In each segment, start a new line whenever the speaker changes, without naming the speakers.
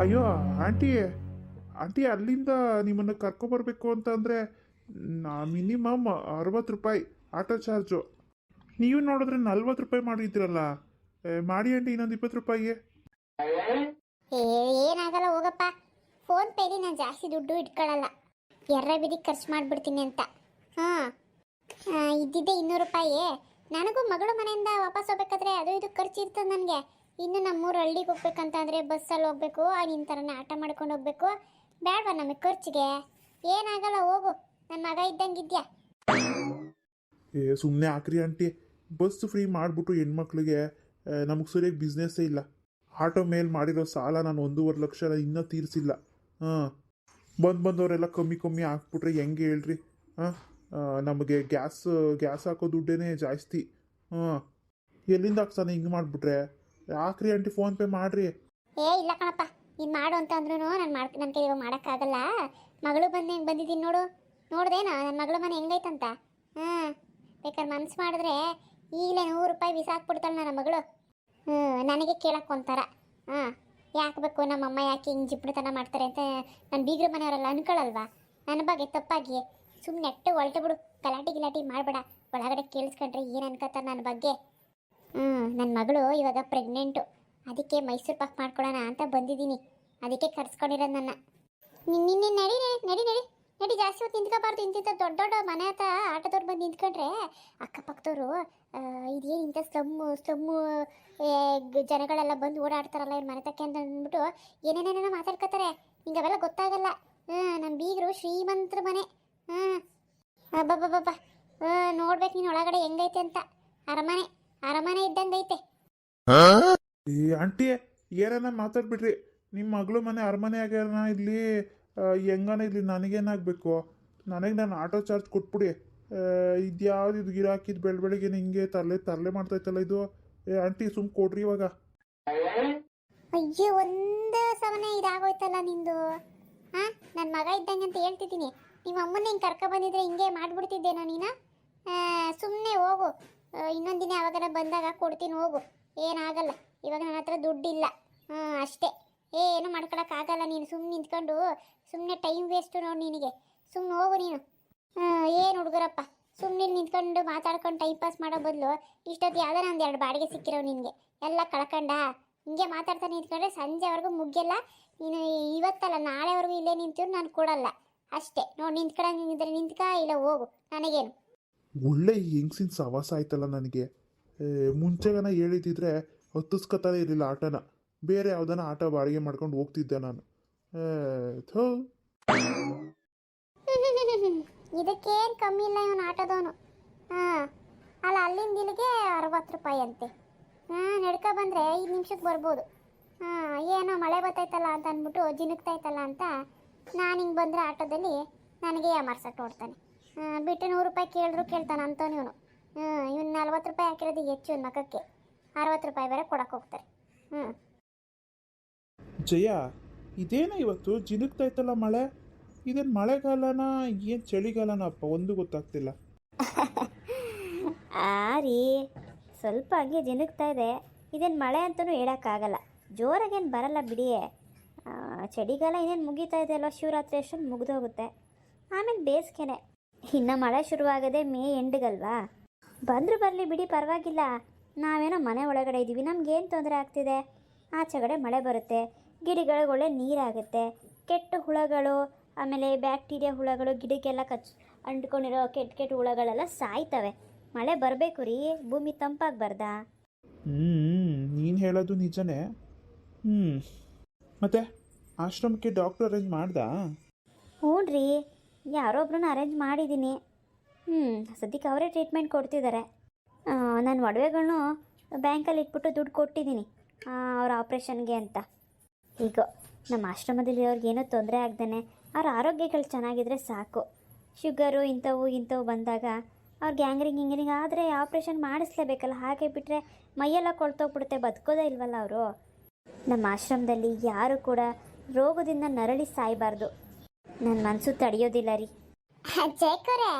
ಅಯ್ಯೋ aunty aunty ಅಲ್ಲಿಂದ ನಿಮ್ಮನ್ನು ಕರ್ಕೊಬರ್ಬೇಕು ಅಂತ ಅಂದರೆ ಮಿನಿಮಮ್ ಅರವತ್ತು ರೂಪಾಯಿ ಆಟೋ ಚಾರ್ಜು. ನೀವು ನೋಡಿದ್ರೆ ನಲ್ವತ್ತು ರೂಪಾಯಿ ಮಾಡಿದ್ರಲ್ಲ ಏ, ಮಾಡಿ ಆಂಟಿ ಇನ್ನೊಂದು ಇಪ್ಪತ್ತು ರೂಪಾಯಿಗೆ.
ಏನಾಗಲ್ಲ ಹೋಗಪ್ಪ. ಫೋನ್ ಪೇಲಿ ನಾನು ಜಾಸ್ತಿ ದುಡ್ಡು ಇಟ್ಕೊಳ್ಳಲ್ಲ ಎರ್ರ ಬಿದಿ ಖರ್ಚು ಮಾಡಿಬಿಡ್ತೀನಿ ಅಂತ. ಹಾಂ. ಇದ್ದಿದ್ದೆ ಇನ್ನೂರು ರೂಪಾಯಿ. ನನಗೂ ಮಗಳು ಮನೆಯಿಂದ ವಾಪಸ್ ಹೋಗ್ಬೇಕಾದ್ರೆ ಅದು ಇದು ಖರ್ಚು ಇರ್ತದೆ ನನಗೆ. ಇನ್ನು ನಮ್ಮೂರು ಹಳ್ಳಿಗೆ ಹೋಗ್ಬೇಕಂತ ಅಂದರೆ ಬಸ್ಸಲ್ಲಿ ಹೋಗ್ಬೇಕು ನಿನ್ನ ಥರನೇ ಆಟ ಮಾಡ್ಕೊಂಡು ಹೋಗ್ಬೇಕು. ಬೇಡವಾ ನಮಗೆ ಖರ್ಚಿಗೆ? ಏನಾಗಲ್ಲ, ಹೋಗು. ನನ್ನ ಮಗ ಇದ್ದಂಗಿದ್ಯಾ
ಏ ಸುಮ್ಮನೆ ಹಾಕ್ರಿ ಆಂಟಿ. ಬಸ್ ಫ್ರೀ ಮಾಡಿಬಿಟ್ಟು ಹೆಣ್ಮಕ್ಳಿಗೆ ನಮಗೆ ಸರಿಯಾಗಿ ಬಿಸ್ನೆಸ್ಸೇ ಇಲ್ಲ. ಆಟೋ ಮೇಲೆ ಮಾಡಿರೋ ಸಾಲ ನಾನು ಒಂದೂವರೆ ಲಕ್ಷ ಇನ್ನೂ ತೀರಿಸಿಲ್ಲ. ಹಾಂ. ಬಂದು ಬಂದವರೆಲ್ಲ ಕಮ್ಮಿ ಕಮ್ಮಿ ಹಾಕ್ಬಿಟ್ರೆ ಹೆಂಗೆ ಹೇಳ್ರಿ? ಹಾಂ? ನಮಗೆ ಗ್ಯಾಸ್ ಗ್ಯಾಸ್ ಹಾಕೋ ದುಡ್ಡೇ ಜಾಸ್ತಿ. ಹಾಂ. ಎಲ್ಲಿಂದ ಹಾಕ್ಸಾನೆ ಹಿಂಗೆ ಮಾಡಿಬಿಟ್ರೆ? ಹಾಕ್ರಿ ಆಂಟಿ ಫೋನ್ಪೇ ಮಾಡ್ರಿ?
ಏ, ಇಲ್ಲ ಕಣಪ್ಪ. ಇದು ಮಾಡು ಅಂತ ಅಂದ್ರೂ ನಾನು ಮಾಡ್ ನನ್ನ ಕೈ ಮಾಡೋಕ್ಕಾಗಲ್ಲ. ಮಗಳು ಬಂದು ಹೆಂಗೆ ಬಂದಿದ್ದೀನಿ ನೋಡು. ನೋಡ್ದೇನಾ ನನ್ನ ಮಗಳ ಮನೆ ಹೆಂಗೈತಂತ. ಹಾಂ. ಬೇಕಾದ್ರೆ ಮನ್ಸು ಮಾಡಿದ್ರೆ ಈಗಲೇ ನೂರು ರೂಪಾಯಿ ಬಿಸಾಕ್ಬಿಡ್ತಾಳೆ ನನ್ನ ಮಗಳು. ಹ್ಞೂ ನನಗೆ ಕೇಳಕ್ಕೆ ಒಂಥರ. ಹಾಂ. ಯಾಕೆ ಬೇಕು ನಮ್ಮಮ್ಮ ಯಾಕೆ ಹಿಂಗೆ ಜಿಪ್ಪುತನ ಮಾಡ್ತಾರೆ ಅಂತ ನನ್ನ ಬೀಗ್ರ ಮನೆಯವರೆಲ್ಲ ಅನ್ಕೊಳ್ಳಲ್ವಾ ನನ್ನ ಬಗ್ಗೆ ತಪ್ಪಾಗಿ. ಸುಮ್ಮನೆ ನೆಟ್ಟು ಬಿಡು. ಗಲಾಟಿ ಗಿಲಾಟಿ ಮಾಡಬೇಡ. ಒಳಗಡೆ ಕೇಳಿಸ್ಕೊಂಡ್ರೆ ಏನು ಅನ್ಕೋತಾರೆ ನನ್ನ ಬಗ್ಗೆ? ಹ್ಞೂ ನನ್ನ ಮಗಳು ಇವಾಗ ಪ್ರೆಗ್ನೆಂಟು. ಅದಕ್ಕೆ ಮೈಸೂರು ಪಾಕ್ ಮಾಡ್ಕೊಳ್ಳೋಣ ಅಂತ ಬಂದಿದ್ದೀನಿ. ಅದಕ್ಕೆ ಕರ್ಸ್ಕೊಂಡಿರೋದು ನನ್ನ. ನಿನ್ನೆ ನಡಿ ನಡಿ, ನಡಿ. ನಡಿ ಜಾಸ್ತಿ ಹೊತ್ತು ನಿಂತ್ಕೋಬಾರ್ದು. ಇಂತಿಂಥ ದೊಡ್ಡ ದೊಡ್ಡ ಮನೆ ಹತ್ರ ಆಟೋದವ್ರು ಬಂದು ನಿಂತ್ಕೊಂಡ್ರೆ ಅಕ್ಕಪಕ್ಕದವರು ಇದೇನು ಇಂಥ ಸ್ಲಮ್ಮು ಸ್ಲಮ್ಮು ಜನಗಳೆಲ್ಲ ಬಂದು ಓಡಾಡ್ತಾರಲ್ಲ ಇವ್ರ ಮನೆ ತಕ್ಕೆ ಅಂತ ಅಂದ್ಬಿಟ್ಟು ಏನೇನೇನೇನೋ ಮಾತಾಡ್ಕೋತಾರೆ. ನಿಂಗೆ ಅವೆಲ್ಲ ಗೊತ್ತಾಗಲ್ಲ. ಹಾಂ ನಮ್ಮ ಬೀಗರು ಶ್ರೀಮಂತರ ಮನೆ. ಹಾಂ ಅಬ್ಬಬ್ಬಬ್ಬ ನೋಡ್ಬೇಕು ನೀನು ಒಳಗಡೆ ಹೆಂಗೈತೆ ಅಂತ. ಅರಮನೆ. ಅರಮನೆ ಇದ್ದಂಗೈತೆ.
ಏ ಆಂಟಿ ಏನಾನ ಮಾತಾಡ್ಬಿಡ್ರಿ. ನಿಮ್ಮ ಮಗಳು ಮನೆ ಅರಮನೆ ಆಗ್ಯಾರನ ಇಲ್ಲಿ ಹೆಂಗನ ಇಲ್ಲಿ ನನಗೇನಾಗಬೇಕು? ನನಗೆ ನಾನು ಆಟೋ ಚಾರ್ಜ್ ಕೊಟ್ಬಿಡಿ. ಇದ್ಯಾವ್ದು ಇದು ಗಿರಾಕಿದ್ ಬೆಳ ಬೆಳಿಗ್ಗೆ ಹಿಂಗೆ ತರಲೆ ತರಲೆ ಮಾಡ್ತೈತಲ್ಲ ಇದು? ಏ ಆಂಟಿ ಸುಮ್ ಕೊಡ್ರಿ ಇವಾಗ.
ಅಯ್ಯೋ ಒಂದು ಸಮನೆ ಇದಾಗೋಯ್ತಲ್ಲ ನಿಂದು. ಹಾ ನನ್ನ ಮಗ ಇದ್ದಂಗೆ ಅಂತ ಹೇಳ್ತಿದ್ದೀನಿ. ನಿಮ್ಮ ಅಮ್ಮನ ಹಿಂಗೆ ಕರ್ಕೊ ಬಂದಿದ್ರೆ ಹಿಂಗೆ ಮಾಡ್ಬಿಡ್ತಿದ್ದೇನೋ ನೀನು? ಸುಮ್ಮನೆ ಹೋಗು. ಇನ್ನೊಂದು ದಿನ ಯಾವಾಗಾರ ಬಂದಾಗ ಕೊಡ್ತೀನಿ, ಹೋಗು. ಏನಾಗಲ್ಲ. ಇವಾಗ ನನ್ನ ಹತ್ರ ದುಡ್ಡಿಲ್ಲ. ಹ್ಞೂ ಅಷ್ಟೇ. ಏನು ಮಾಡ್ಕೊಳಕ್ಕಾಗಲ್ಲ ನೀನು. ಸುಮ್ಮನೆ ನಿಂತ್ಕೊಂಡು ಸುಮ್ಮನೆ ಟೈಮ್ ವೇಸ್ಟು ನೋಡಿ ನಿನಗೆ. ಸುಮ್ಮನೆ ಹೋಗು ನೀನು. ಏನು ಹುಡುಗರಪ್ಪ. ಸುಮ್ಮನೆ ನಿಂತ್ಕೊಂಡು ಮಾತಾಡ್ಕೊಂಡು ಟೈಮ್ ಪಾಸ್ ಮಾಡೋ ಬದಲು ಇಷ್ಟೊತ್ತು ಯಾವ್ದಾರ ಒಂದು ಎರಡು ಬಾಡಿಗೆ ಸಿಕ್ಕಿರೋ ನಿನಗೆ. ಎಲ್ಲ ಕಳ್ಕಂಡ. ಹಿಂಗೆ ಮಾತಾಡ್ತಾ ನಿಂತ್ಕೊಂಡ್ರೆ ಸಂಜೆವರೆಗೂ ಮುಗಿಯಲ್ಲ ನೀನು ಇವತ್ತಲ್ಲ, ನಾಳೆವರೆಗೂ ಇಲ್ಲೇ ನಿಂತು ನಾನು ಕೊಡಲ್ಲ. ಅಷ್ಟೇ. ನೋಡಿ ನಿಂತ್ಕೊಳ್ಳಂಗಿದ್ರೆ ನಿಂತ್ಕ, ಇಲ್ಲ ಹೋಗು. ನನಗೇನು.
ಒಳ್ಳೆ ಹೆಂಗ್ಸಿನ ಸವಾಸ ಆಯ್ತಲ್ಲ ನನಗೆ. ಮುಂಚೆಗನ ಹೇಳಿದ್ದಿದ್ರೆ ಹತ್ತಿಸ್ಕೊತಾನೆ ಇರಲಿಲ್ಲ ಆಟನ. ಬೇರೆ ಯಾವ್ದಾನ ಆಟ ಬಾಡಿಗೆ ಮಾಡ್ಕೊಂಡು ಹೋಗ್ತಿದ್ದೆ ನಾನು. ಥೋ.
ಇದಕ್ಕೇನು ಕಮ್ಮಿ ಇಲ್ಲ ಇವನು ಆಟೋದವನು. ಹಾಂ, ಅಲ್ಲ ಅಲ್ಲಿಂದ ಇಲ್ಲಿಗೆ ಅರವತ್ತು ರೂಪಾಯಿ ಅಂತೆ. ಹಾಂ, ನಡ್ಕೊ ಬಂದರೆ ಐದು ನಿಮಿಷಕ್ಕೆ ಬರ್ಬೋದು. ಹಾಂ, ಏನೋ ಮಳೆ ಬರ್ತೈತಲ್ಲ ಅಂತ ಅಂದ್ಬಿಟ್ಟು ಜಿನುಕ್ತೈತಲ್ಲ ಅಂತ ನಾನು ಹಿಂಗೆ ಬಂದರೆ ಆಟೋದಲ್ಲಿ ನನಗೆ ಯಾಮಾರ್ಸಕ್ಕೆ ನೋಡ್ತಾನೆ. ಬಿಟ್ಟು ನೂರು ರೂಪಾಯಿ ಕೇಳಿದ್ರು ಕೇಳ್ತಾನೆ ಅಂತವನು ಇವನು. ಹ್ಞೂ ಇವನು ನಲ್ವತ್ತು ರೂಪಾಯಿ ಹಾಕಿರೋದು ಹೆಚ್ಚು ಇವ್ನ ಮಖಕ್ಕೆ. ಅರವತ್ತು ರೂಪಾಯಿ ಬೇರೆ ಕೊಡಕ್ಕೆ ಹೋಗ್ತಾರೆ. ಹ್ಞೂ
ಜಯ ಇದೇನ ಇವತ್ತು? ಜಿನುಕ್ತೈತಲ್ಲ ಮಳೆ? ಇದೇನು ಮಳೆಗಾಲನ? ಏನು ಚಳಿಗಾಲನ ಅಪ್ಪ? ಒಂದು ಗೊತ್ತಾಗ್ತಿಲ್ಲ.
ಆ ರೀ ಸ್ವಲ್ಪ ಹಂಗೆ ಜಿನುಗ್ತಾ ಇದೆ. ಇದೇನು ಮಳೆ ಅಂತಲೂ ಹೇಳೋಕ್ಕಾಗಲ್ಲ. ಜೋರಾಗೇನು ಬರಲ್ಲ ಬಿಡಿ. ಆ, ಚಳಿಗಾಲ ಇನ್ನೇನು ಮುಗೀತಾ ಇದೆ ಅಲ್ವಾ? ಶಿವರಾತ್ರಿ ಅಷ್ಟೊಂದು ಮುಗಿದೋಗುತ್ತೆ. ಆಮೇಲೆ ಬೇಸಿಗೆನೆ. ಇನ್ನು ಮಳೆ ಶುರುವಾಗದೆ ಮೇ ಎಂಡ್ಗಲ್ವಾ? ಬಂದರೂ ಬರಲಿ ಬಿಡಿ ಪರವಾಗಿಲ್ಲ. ನಾವೇನೋ ಮನೆ ಒಳಗಡೆ ಇದ್ದೀವಿ ನಮಗೇನು ತೊಂದರೆ ಆಗ್ತಿದೆ? ಆಚೆಗಡೆ ಮಳೆ ಬರುತ್ತೆ ಗಿಡಗಳಿಗೆ ಒಳ್ಳೆ ನೀರಾಗುತ್ತೆ ಕೆಟ್ಟ ಹುಳಗಳು ಆಮೇಲೆ ಬ್ಯಾಕ್ಟೀರಿಯಾ ಹುಳಗಳು ಗಿಡಕ್ಕೆಲ್ಲ ಕಚ್ ಅಂಟ್ಕೊಂಡಿರೋ ಕೆಟ್ಟ ಕೆಟ್ಟ ಹುಳಗಳೆಲ್ಲ ಸಾಯ್ತವೆ. ಮಳೆ ಬರಬೇಕು ರೀ ಭೂಮಿ ತಂಪಾಗಬಾರ್ದಾ
ಹ್ಞೂ ನೀನು ಹೇಳೋದು ನಿಜನೇ. ಹ್ಞೂ ಮತ್ತೆ ಆಶ್ರಮಕ್ಕೆ ಡಾಕ್ಟರ್ ಅರೇಂಜ್ ಮಾಡ್ದಾ?
ಹ್ಞೂ ರೀ ಯಾರೊಬ್ರನ್ನ ಅರೇಂಜ್ ಮಾಡಿದ್ದೀನಿ. ಹ್ಞೂ ಸದ್ಯಕ್ಕೆ ಅವರೇ ಟ್ರೀಟ್ಮೆಂಟ್ ಕೊಡ್ತಿದ್ದಾರೆ. ನಾನು ಒಡವೆಗಳನ್ನು ಬ್ಯಾಂಕಲ್ಲಿ ಇಟ್ಬಿಟ್ಟು ದುಡ್ಡು ಕೊಟ್ಟಿದ್ದೀನಿ. ಅವ್ರ ಆಪ್ರೇಷನ್ಗೆ ಅಂತ. ಈಗ, ನಮ್ಮ ಆಶ್ರಮದಲ್ಲಿ ಅವ್ರಿಗೇನೂ ತೊಂದರೆ ಆಗ್ದೇ ಅವ್ರ ಆರೋಗ್ಯಗಳು ಚೆನ್ನಾಗಿದ್ರೆ ಸಾಕು. ಶುಗರು, ಇಂಥವು ಇಂಥವು ಬಂದಾಗ ಅವ್ರು ಗ್ಯಾಂಗ್ರಿಂಗ್ ಹಿಂಗ್ರಿಂಗ್ ಆದರೆ ಆಪ್ರೇಷನ್ ಮಾಡಿಸ್ಲೇಬೇಕಲ್ಲ. ಹಾಗೆ ಬಿಟ್ಟರೆ ಮೈಯೆಲ್ಲ ಕೊಳ್ತೋಗ್ಬಿಡುತ್ತೆ. ಬದುಕೋದೇ ಇಲ್ವಲ್ಲ ಅವರು? ನಮ್ಮ ಆಶ್ರಮದಲ್ಲಿ ಯಾರು ಕೂಡ ರೋಗದಿಂದ ನರಳಿ ಸಾಯಬಾರ್ದು. ನನ್ನ ಮನಸ್ಸು ತಡೆಯೋದಿಲ್ಲ ರೀ.
ಜಯಕರೆ.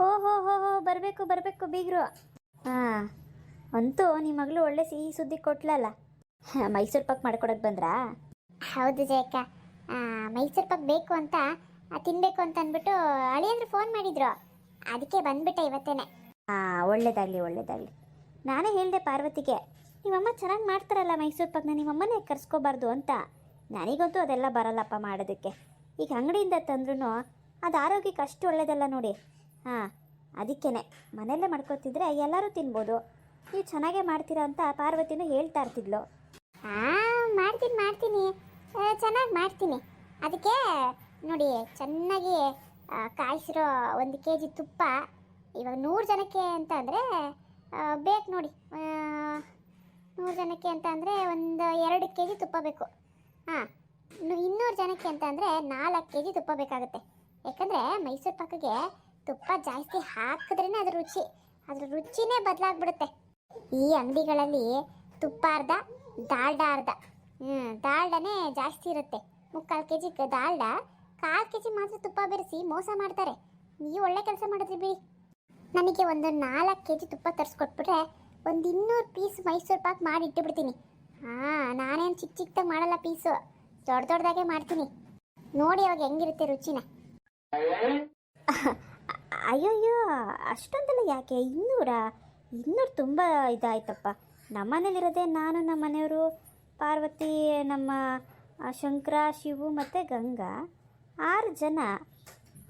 ಓ ಹೋ ಹೋ ಹೋ ಬರಬೇಕು ಬರಬೇಕು ಬೀಗರು. ಹಾಂ ಅಂತೂ ನಿಮ್ಮ ಮಗಳು ಒಳ್ಳೆ ಸಿಹಿ ಸುದ್ದಿ ಕೊಟ್ಲಲ್ಲ. ಮೈಸೂರು ಪಾಕ್ ಮಾಡ್ಕೊಡಕ್ಕೆ ಬಂದ್ರಾ?
ಹೌದು ಜಯಕ. ಮೈಸೂರು ಪಾಕ್ ಬೇಕು ಅಂತ ಆ, ತಿನ್ಬೇಕು ಅಂತ ಅಂದ್ಬಿಟ್ಟು ಅಳಿಯಂದ್ರೆ ಫೋನ್ ಮಾಡಿದ್ರು. ಅದಕ್ಕೆ ಬಂದ್ಬಿಟ್ಟೆ ಇವತ್ತೇನೆ.
ಹಾಂ ಒಳ್ಳೇದಾಗಲಿ ಒಳ್ಳೇದಾಗಲಿ. ನಾನೇ ಹೇಳಿದೆ ಪಾರ್ವತಿಗೆ ನಿಮ್ಮಮ್ಮ ಚೆನ್ನಾಗಿ ಮಾಡ್ತಾರಲ್ಲ ಮೈಸೂರು ಪಾಕ್ನ ನಿಮ್ಮಮ್ಮನೇ ಕರ್ಸ್ಕೋಬಾರ್ದು ಅಂತ. ನನಗಂತೂ ಅದೆಲ್ಲ ಬರಲ್ಲಪ್ಪ ಮಾಡೋದಕ್ಕೆ. ಈಗ ಅಂಗಡಿಯಿಂದ ತಂದ್ರೂ ಅದು ಆರೋಗ್ಯಕ್ಕೆ ಅಷ್ಟು ಒಳ್ಳೆಯದಲ್ಲ ನೋಡಿ. ಹಾಂ ಅದಕ್ಕೇ ಮನೆಯಲ್ಲೇ ಮಾಡ್ಕೊತಿದ್ರೆ ಎಲ್ಲರೂ ತಿನ್ಬೋದು. ನೀವು ಚೆನ್ನಾಗೇ ಮಾಡ್ತೀರಾ ಅಂತ ಪಾರ್ವತಿನೂ ಹೇಳ್ತಾ ಇರ್ತಿದ್ಲು.
ಆ, ಮಾಡ್ತೀನಿ ಮಾಡ್ತೀನಿ. ಚೆನ್ನಾಗಿ ಮಾಡ್ತೀನಿ. ಅದಕ್ಕೆ ನೋಡಿ, ಚೆನ್ನಾಗಿ ಕಾಯಿಸಿರೋ ಒಂದು ಕೆ ಜಿ ತುಪ್ಪ, ಇವಾಗ ನೂರು ಜನಕ್ಕೆ ಅಂತ ಅಂದರೆ ಬೇಕು ನೋಡಿ. ನೂರು ಜನಕ್ಕೆ ಅಂತ ಅಂದರೆ ಒಂದು ಎರಡು ಕೆ ಜಿ ತುಪ್ಪ ಬೇಕು. ಹಾಂ. ಇನ್ನೂರು ಜನಕ್ಕೆ ಅಂತ ಅಂದರೆ ನಾಲ್ಕು ಕೆ ಜಿ ತುಪ್ಪ ಬೇಕಾಗುತ್ತೆ. ಯಾಕಂದರೆ ಮೈಸೂರು ಪಾಕಿಗೆ ತುಪ್ಪ ಜಾಸ್ತಿ ಹಾಕಿದ್ರೇ ಅದ್ರ ರುಚಿ. ಅದ್ರ ರುಚಿನೇ ಬದಲಾಗ್ಬಿಡುತ್ತೆ. ಈ ಅಂಗಡಿಗಳಲ್ಲಿ ತುಪ್ಪ ಅರ್ಧ, ದಾಲ್ಡ ಅರ್ಧ. ಹ್ಞೂ ದಾಲ್ಡನೇ ಜಾಸ್ತಿ ಇರುತ್ತೆ. ಮುಕ್ಕಾಲು ಕೆ ಜಿ ದಾಲ್ಡ, ಕಾಲು ಕೆ ಜಿ ಮಾತ್ರ ತುಪ್ಪ ಬೆರೆಸಿ ಮೋಸ ಮಾಡ್ತಾರೆ. ನೀವು ಒಳ್ಳೆ ಕೆಲಸ ಮಾಡಿದ್ರಿ ಬಿಡಿ. ನನಗೆ ಒಂದು ನಾಲ್ಕು ಕೆ ಜಿ ತುಪ್ಪ ತರಿಸ್ಕೊಟ್ಬಿಟ್ರೆ ಒಂದು ಇನ್ನೂರು ಪೀಸ್ ಮೈಸೂರು ಪಾಕ್ ಮಾಡಿ ಇಟ್ಟುಬಿಡ್ತೀನಿ. ಹಾಂ, ನಾನೇನು ಚಿಕ್ಕ ಚಿಕ್ಕದಾಗಿ ಮಾಡಲ್ಲ ಪೀಸು. ದೊಡ್ಡ ದೊಡ್ಡದಾಗೆ ಮಾಡ್ತೀನಿ. ನೋಡಿ ಅವಾಗ ಹೆಂಗಿರುತ್ತೆ ರುಚಿನ.
ಅಯ್ಯೋಯ್ಯೋ, ಅಷ್ಟೊಂದೆಲ್ಲ ಯಾಕೆ? ಇನ್ನೂರ? ಇನ್ನೂರು ತುಂಬ ಇದಾಯ್ತಪ್ಪ. ನಮ್ಮನೇಲಿರೋದೆ ನಾನು ನಮ್ಮ ಮನೆಯವರು ಪಾರ್ವತಿ, ನಮ್ಮ ಶಂಕರ, ಶಿವು ಮತ್ತು ಗಂಗಾ. ಆರು ಜನ.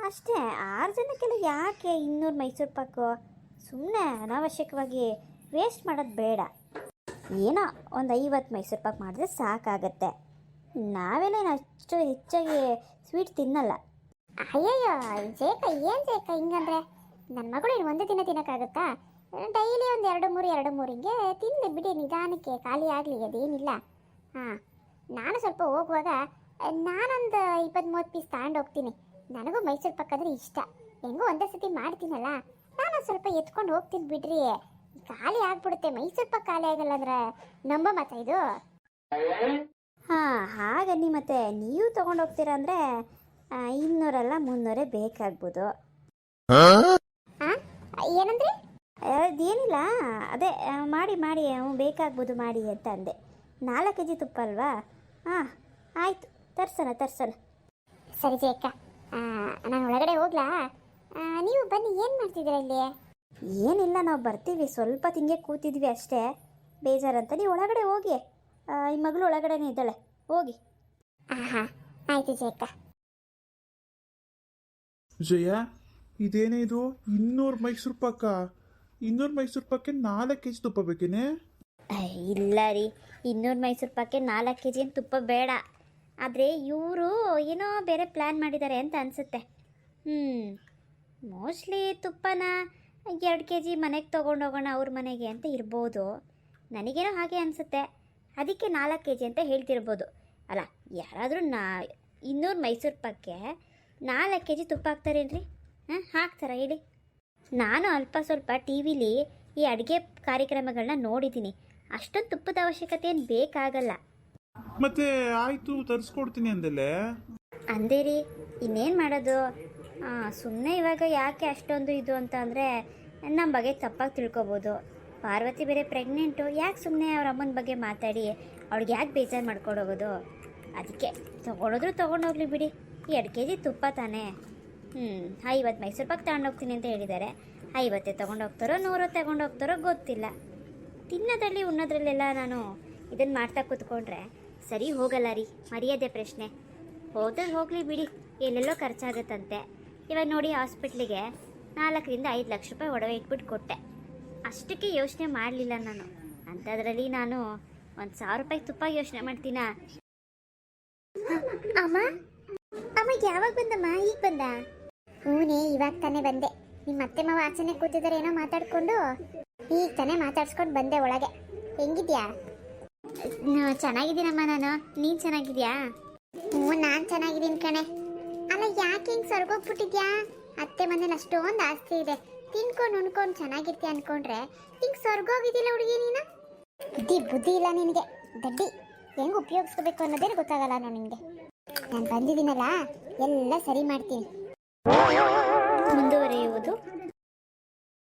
ಅಷ್ಟೇ, ಆರು ಜನಕ್ಕೆಲ್ಲ ಯಾಕೆ ಇನ್ನೂರು ಮೈಸೂರು ಪಾಕು? ಸುಮ್ಮನೆ ಅನಾವಶ್ಯಕವಾಗಿ ವೇಸ್ಟ್ ಮಾಡೋದು ಬೇಡ. ಏನೋ ಒಂದು ಐವತ್ತು ಮೈಸೂರು ಪಾಕ್ ಮಾಡಿದ್ರೆ ಸಾಕಾಗತ್ತೆ. ನಾವೇನೇನು ಅಷ್ಟು ಹೆಚ್ಚಾಗಿ ಸ್ವೀಟ್ ತಿನ್ನಲ್ಲ.
ಅಯ್ಯಯ್ಯೋ ಜೇಕ, ಏನು ಜೇಕ ಹಿಂಗಂದ್ರೆ? ನನ್ನ ಮಗಳು ಇನ್ನು ಒಂದೇ ದಿನ ತಿನ್ನೋಕ್ಕಾಗುತ್ತಾ? ಡೈಲಿ ಒಂದು ಎರಡು ಮೂರು ಎರಡು ಮೂರು ಹಿಂಗೆ ತಿಂದು ಬಿಡಿ, ನಿಧಾನಕ್ಕೆ ಖಾಲಿ ಆಗಲಿ, ಅದೇನಿಲ್ಲ. ಹಾಂ, ನಾನು ಸ್ವಲ್ಪ ಹೋಗುವಾಗ ನಾನೊಂದು ಇಪ್ಪತ್ತು ಮೂವತ್ತು ಪೀಸ್ ತಗೊಂಡು ಹೋಗ್ತೀನಿ ನನಗೂ ಮೈಸೂರು ಪಕ್ಕದ್ರೆ ಇಷ್ಟ. ಹೆಂಗೋ ಒಂದೇ ಸತಿ ಮಾಡ್ತೀನಲ್ಲ? ನಾನು ಸ್ವಲ್ಪ ಎತ್ಕೊಂಡು ಹೋಗ್ತೀನಿ ಬಿಡ್ರಿ. ಖಾಲಿ ಆಗ್ಬಿಡುತ್ತೆ. ಮೈಸೂರು ಪಕ್ಕ ಖಾಲಿ ಆಗಲ್ಲ ಅಂದ್ರೆ ನಂಬ ಮಾತಾ ಇದು?
ಹಾಂ ಹಾಗನ್ನಿ ಮತ್ತೆ ನೀವು ತಗೊಂಡು ಹೋಗ್ತೀರಾ ಅಂದರೆ ಇನ್ನೂರಲ್ಲ ಮುನ್ನೂರೇ ಬೇಕಾಗ್ಬೋದು.
ಏನಂದ್ರೆ?
ಅದೇನಿಲ್ಲ ಅದೇ ಮಾಡಿ ಮಾಡಿ ಬೇಕಾಗ್ಬೋದು ಮಾಡಿ ಅಂತ ಅಂದೆ. ನಾಲ್ಕು ಕೆ ಜಿ ತುಪ್ಪ ಅಲ್ವಾ? ಹಾಂ ಆಯಿತು, ತರ್ಸೋಣ ತರ್ಸೋಣ.
ಸರಿ ಜಯಕ್ಕ ನಾನು ಒಳಗಡೆ ಹೋಗ್ಲಾ? ನೀವು ಬನ್ನಿ, ಏನು ಮಾಡ್ತಿದ್ದೀರಾ ಇಲ್ಲಿ?
ಏನಿಲ್ಲ, ನಾವು ಬರ್ತೀವಿ, ಸ್ವಲ್ಪ ತಿಂಗೆ ಕೂತಿದ್ವಿ ಅಷ್ಟೇ. ಬೇಜಾರಂತ, ನೀವು ಒಳಗಡೆ ಹೋಗಿ. ಈ ಮಗಳು ಒಳಗಡೆನೇ ಇದ್ದಾಳೆ. ಹೋಗಿ.
ಆಹಾ ಆಯ್ತು ಜಯಕ್ಕ.
ಜಯ ಇದೇನೇ ಇದು? ಇನ್ನೂರು ಮೈಸೂರು ಪಾಕ. ಇನ್ನೂರು ಮೈಸೂರು ಪಾಕೆ ನಾಲ್ಕು ಕೆ ಜಿ ತುಪ್ಪ ಬೇಕೇನೆ?
ಇಲ್ಲ ರೀ. ಇನ್ನೂರು ಮೈಸೂರು ಪಾಕೆ ನಾಲ್ಕು ಕೆ ಜಿ ಏನು ತುಪ್ಪ ಬೇಡ. ಆದರೆ ಇವರು ಏನೋ ಬೇರೆ ಪ್ಲ್ಯಾನ್ ಮಾಡಿದ್ದಾರೆ ಅಂತ ಅನಿಸುತ್ತೆ. ಹ್ಞೂ ಮೋಸ್ಟ್ಲಿ ತುಪ್ಪನ ಎರಡು ಕೆ ಜಿ ಮನೆಗೆ ತೊಗೊಂಡೋಗೋಣ ಅವ್ರ ಮನೆಗೆ ಅಂತ ಇರ್ಬೋದು. ನನಗೇನೋ ಹಾಗೆ ಅನಿಸುತ್ತೆ. ಅದಕ್ಕೆ ನಾಲ್ಕು ಕೆ ಜಿ ಅಂತ ಹೇಳ್ತಿರ್ಬೋದು. ಅಲ್ಲ ಯಾರಾದರೂ ನಾ ಇನ್ನೂರು ಮೈಸೂರು ಪಾಕ್ಗೆ ನಾಲ್ಕು ಕೆ ಜಿ ತುಪ್ಪ ಹಾಕ್ತಾರೇನ್ರಿ? ಹಾಂ ಹಾಕ್ತಾರ ಹೇಳಿ. ನಾನು ಅಲ್ಪ ಸ್ವಲ್ಪ ಟಿ ವಿಲಿ ಈ ಅಡುಗೆ ಕಾರ್ಯಕ್ರಮಗಳನ್ನ ನೋಡಿದ್ದೀನಿ. ಅಷ್ಟೊಂದು ತುಪ್ಪದ ಅವಶ್ಯಕತೆ ಏನು ಬೇಕಾಗಲ್ಲ.
ಮತ್ತೆ ಆಯಿತು ತರಿಸ್ಕೊಡ್ತೀನಿ ಅಂದಲ್ಲ
ಅಂದೇ ರೀ ಇನ್ನೇನು ಮಾಡೋದು? ಸುಮ್ಮನೆ ಇವಾಗ ಯಾಕೆ ಅಷ್ಟೊಂದು ಇದು ಅಂತ ಅಂದರೆ ನಮ್ಮ ಬಗ್ಗೆ ತಪ್ಪಾಗಿ ತಿಳ್ಕೊಬೋದು. ಪಾರ್ವತಿ ಬೇರೆ ಪ್ರೆಗ್ನೆಂಟು ಯಾಕೆ ಸುಮ್ಮನೆ ಅವ್ರ ಅಮ್ಮನ ಬಗ್ಗೆ ಮಾತಾಡಿ? ಅವ್ಳಿಗೆ ಯಾಕೆ ಬೇಜಾರು ಮಾಡ್ಕೊಂಡು ಹೋಗೋದು? ಅದಕ್ಕೆ ತೊಗೊಳೋದ್ರು ತೊಗೊಂಡೋಗ್ಲಿ ಬಿಡಿ. ಎರಡು ಕೆ ಜಿ ತುಪ್ಪ ತಾನೇ. ಹ್ಞೂ ಐವತ್ತು ಮೈಸೂರು ಪಾಕ್ ತಗೊಂಡೋಗ್ತೀನಿ ಅಂತ ಹೇಳಿದ್ದಾರೆ ಐವತ್ತೇ ತೊಗೊಂಡೋಗ್ತಾರೋ ನೂರು ತಗೊಂಡೋಗ್ತಾರೋ ಗೊತ್ತಿಲ್ಲ. ತಿನ್ನೋದ್ರಲ್ಲಿ ಉಣ್ಣೋದ್ರಲ್ಲೆಲ್ಲ ನಾನು ಇದನ್ನು ಮಾಡ್ತಾ ಕೂತ್ಕೊಂಡ್ರೆ ಸರಿ ಹೋಗಲ್ಲ ರೀ, ಮರ್ಯಾದೆ ಪ್ರಶ್ನೆ. ಹೋದ್ರೆ ಹೋಗಲಿ ಬಿಡಿ, ಎಲ್ಲೆಲ್ಲೋ ಖರ್ಚಾಗುತ್ತಂತೆ. ಇವಾಗ ನೋಡಿ ಹಾಸ್ಪಿಟ್ಲಿಗೆ ನಾಲ್ಕರಿಂದ ಐದು ಲಕ್ಷ ರೂಪಾಯಿ ಒಡವೆ ಇಟ್ಬಿಟ್ಟು ಕೊಟ್ಟೆ. ಅಷ್ಟಕ್ಕೆ ಯೋಚನೆ ಮಾಡಲಿಲ್ಲ ನಾನು. ಅಂಥದ್ರಲ್ಲಿ ನಾನು ಒಂದು ಸಾವಿರ ರೂಪಾಯಿ ತುಪ್ಪ ಯೋಚನೆ ಮಾಡ್ತೀನ?
ಅಮ್ಮ ಅಮ್ಮ ಯಾವಾಗ ಬಂದಮ್ಮ? ಈಗ ಬಂದ? ಹೂನೇ ಇವಾಗ ತಾನೇ ಬಂದೆ. ನಿಮ್ಮ ಅತ್ತೆ ಮಾವ ಆಚೆನೆ ಕೂತಿದ್ದಾರೆ ಏನೋ ಮಾತಾಡ್ಕೊಂಡು? ಈಗ ತಾನೇ ಮಾತಾಡ್ಸ್ಕೊಂಡು ಬಂದೆ ಒಳಗೆ. ಹೆಂಗಿದ್ಯಾ?
ಚೆನ್ನಾಗಿದ್ದೀನಮ್ಮ ನಾನು. ನೀನು ಚೆನ್ನಾಗಿದ್ಯಾ?
ಹ್ಞೂ ನಾನು ಚೆನ್ನಾಗಿದ್ದೀನಿ ಕಣೆ. ಅಲ್ಲ ಯಾಕೆ ಹಿಂಗೆ ಸರ್ಗೋಗ್ಬಿಟ್ಟಿದ್ಯಾ? ಅತ್ತೆ ಮನೇಲಿ ಅಷ್ಟೊಂದು ಆಸ್ತಿ ಇದೆ. ತಿನ್ಕೊಂಡು ಉಣ್ಕೊಂಡು ಚೆನ್ನಾಗಿರ್ತಿ ಅನ್ಕೊಂಡ್ರೆ ಹಿಂಗೆ ಸ್ವರ್ಗೋಗಿದ್ದಿಲ್ಲ ಹುಡುಗಿ ನೀನು? ಬುದ್ಧಿ ಬುದ್ಧಿ ಇಲ್ಲ ನಿನಗೆ. ದಡ್ಡಿ, ಹೆಂಗೆ ಉಪಯೋಗಿಸ್ಕೋಬೇಕು ಅನ್ನೋದೇ ಗೊತ್ತಾಗಲ್ಲ ನೋ ನಿನಗೆ. ನಾನು ಬಂದಿದ್ದೀನಲ್ಲ, ಎಲ್ಲ ಸರಿ ಮಾಡ್ತೀನಿ.
ಮುಂದುವರಿಯುವುದು